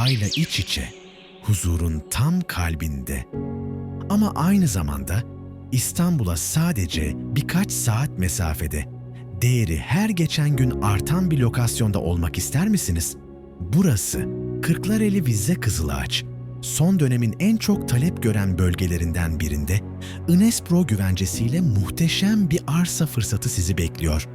doğayla iç içe, huzurun tam kalbinde. Ama aynı zamanda İstanbul'a sadece birkaç saat mesafede, değeri her geçen gün artan bir lokasyonda olmak ister misiniz? Burası Kırklareli Vizze Kızılağaç. Son dönemin en çok talep gören bölgelerinden birinde Inespro güvencesiyle muhteşem bir arsa fırsatı sizi bekliyor.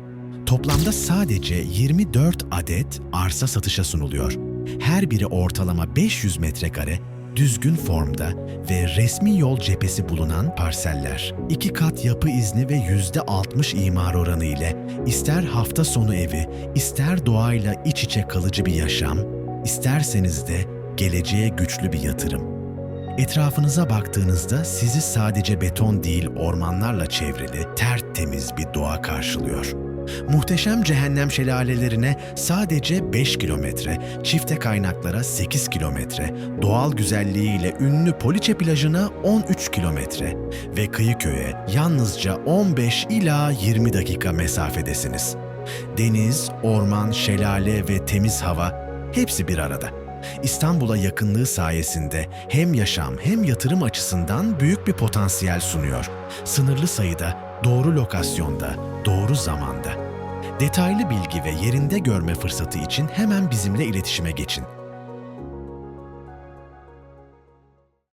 Toplamda sadece 24 adet arsa satışa sunuluyor. Her biri ortalama 500 metrekare, düzgün formda ve resmi yol cephesi bulunan parseller. İki kat yapı izni ve %60 imar oranı ile ister hafta sonu evi, ister doğayla iç içe kalıcı bir yaşam, isterseniz de geleceğe güçlü bir yatırım. Etrafınıza baktığınızda sizi sadece beton değil ormanlarla çevrili, tertemiz bir doğa karşılıyor. Muhteşem cehennem şelalelerine sadece 5 kilometre, çifte kaynaklara 8 kilometre, doğal güzelliğiyle ünlü Poliçe plajına 13 kilometre ve Kıyıköy'e yalnızca 15 ila 20 dakika mesafedesiniz. Deniz, orman, şelale ve temiz hava hepsi bir arada. İstanbul'a yakınlığı sayesinde hem yaşam hem yatırım açısından büyük bir potansiyel sunuyor. Sınırlı sayıda, doğru lokasyonda, doğru zamanda. Detaylı bilgi ve yerinde görme fırsatı için hemen bizimle iletişime geçin.